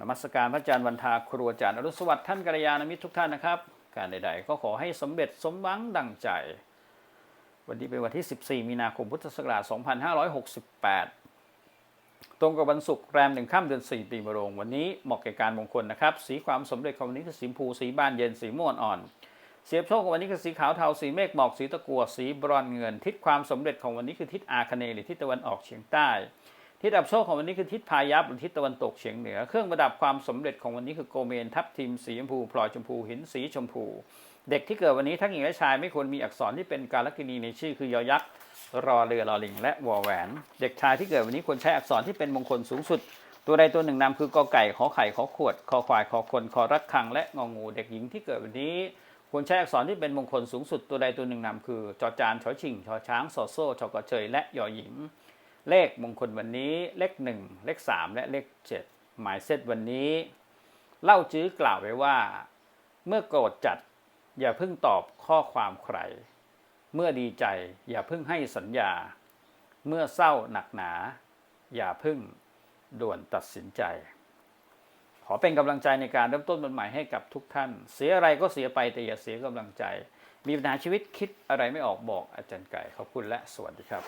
นมัสการพระอาจารย์วันทาครูอาจารย์อรุสวัสดิ์ท่านกัลยาณมิตรทุกท่านนะครับ การใด ๆ ก็ขอให้สำเร็จสมหวังดังใจ วันนี้เป็นวันที่ 14 มีนาคมพุทธศักราช 2568 ตรงกับวันศุกร์แรมหนึ่งค่ำเดือน 4 ปีมะโรง วันนี้เหมาะแก่การมงคลนะครับ สีความสำเร็จของวันนี้คือสีชมพูสีบานเย็นสีม่วงอ่อน เสียบโชคของวันนี้คือสีขาวเทาสีเมฆหมอกสีตะกั่วสีบรอนเงิน ทิศความสำเร็จของวันนี้คือทิศอาคเนย์หรือทิศตะวันออกเฉียงใต้ ทิศดับโชคของวันนี้คือทิศพายัพหรือทิศตะวันตกเฉียงเหนือ เครื่องประดับความสำเร็จของวันนี้คือโกเมนทับทิมสีชมพูพลอยชมพูหินสีชมพู เด็กที่เกิดวันนี้ทั้งหญิงและชายไม่ควรมีอักษรที่เป็นการลักินีในชื่อคือยอยักษ์รอเรือรอลิง และวอแหวน เด็กชายที่เกิดวันนี้ควรใช้อักษรที่เป็นมงคลสูงสุด ตัวใดตัวหนึ่งนำคือกอไก่ขอไข่ขอขวดคอควายคอคนคอรักคังและงองู เด็กหญิงที่เกิดวันนี้ควรใช้อักษรที่เป็นมงคลสูงสุดตัวใดตัวหนึ่งนำคือจอจานชอชิงชอช้างสอโซ่ชอกระเชยและยอหญิง เลขมงคลวันนี้เลขหนึ่งเลขสามและเลขเจ็ดหมายเซตวันนี้ เล่าจื้อกล่าวไว้ว่า เมื่อโกรธจัด อย่าเพิ่งตอบข้อความใคร เมื่อดีใจอย่าเพิ่งให้สัญญา เมื่อเศร้าหนักหนา อย่าเพิ่งด่วนตัดสินใจ ขอเป็นกำลังใจในการเริ่มต้นวันใหม่ให้กับทุกท่าน เสียอะไรก็เสียไปแต่อย่าเสียกำลังใจ มีปัญหาชีวิตคิดอะไรไม่ออกบอกอาจารย์ไก่ขอบคุณและสวัสดีครับ